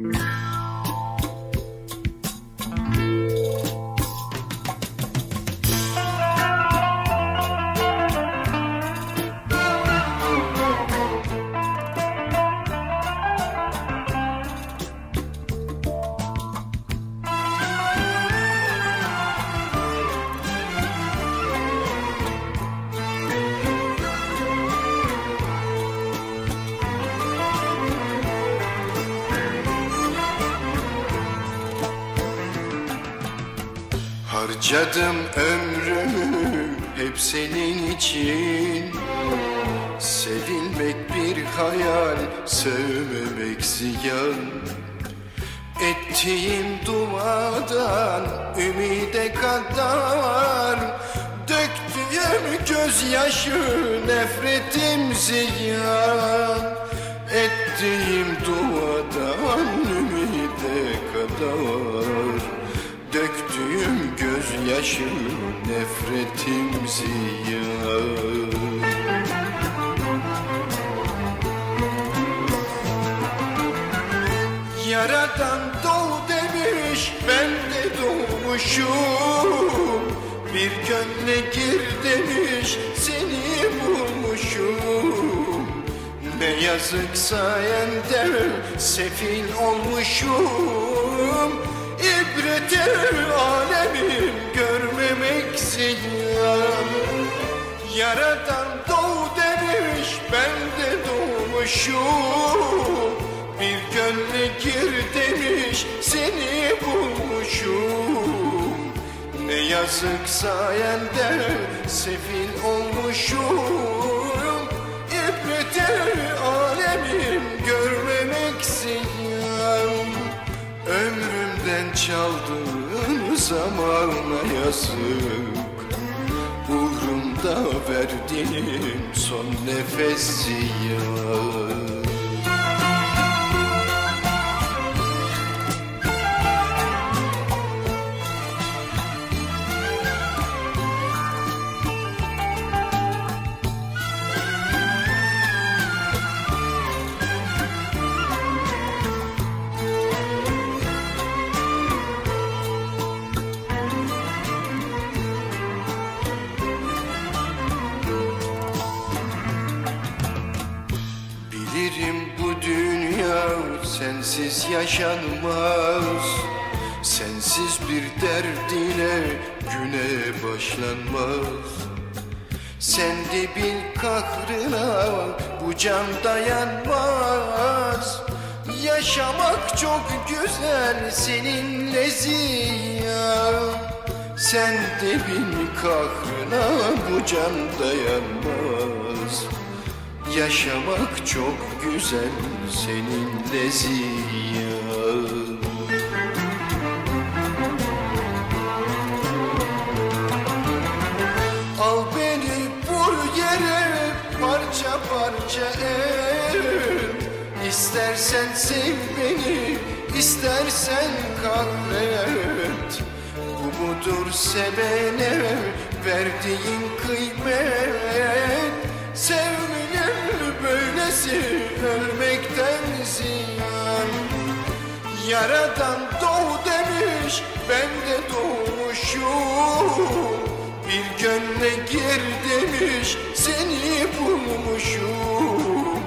Mm-hmm. Harcadım ömrümü hep senin için. Sevilmek bir hayal, sevmemek ziyan Ettiğim duadan ümide kadar. Döktüğüm gözyaşı nefretim ziyan. Ettiğim duadan ümide kadar gözyaşı nefretim ziyan Yaradan doğ demiş ben de doğmuşum. Bir gönle gir demiş seni bulmuşum. Ne yazık sayende sefil olmuşum. İbreti Yaradan doğ demiş ben de doğmuşum. Bir gönle gir demiş seni bulmuşum. Ne yazık sayende sefil olmuşum. İbreti alemim görmemek ziyan Ömrümden çaldığın zamana yazık Uğrumda verdiğim son nefes ziyan Bilirim bu dünya sensiz yaşanmaz. Sensiz bir derdine güne başlanmaz. Sen de bil kahrına bu can dayanmaz. Yaşamak çok güzel seninle ziyan Sen de bil kahrına bu can dayanmaz Yaşamak çok güzel seninle ziyan. Al beni vur yere parça parça et İstersen sev beni istersen kahret. Bu mudur sevene verdiğin kıymet. Sevmenin böylesi ölmekten ziyan. Yaradan doğ demiş ben de doğmuşum. Bir gönle gir demiş seni bulmuşum.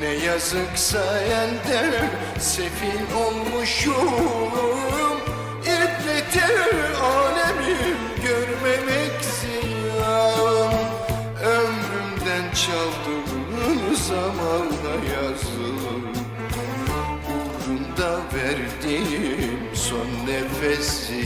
Ne yazık sayende sefil olmuşum. İbreti alemim verdiğim son nefesi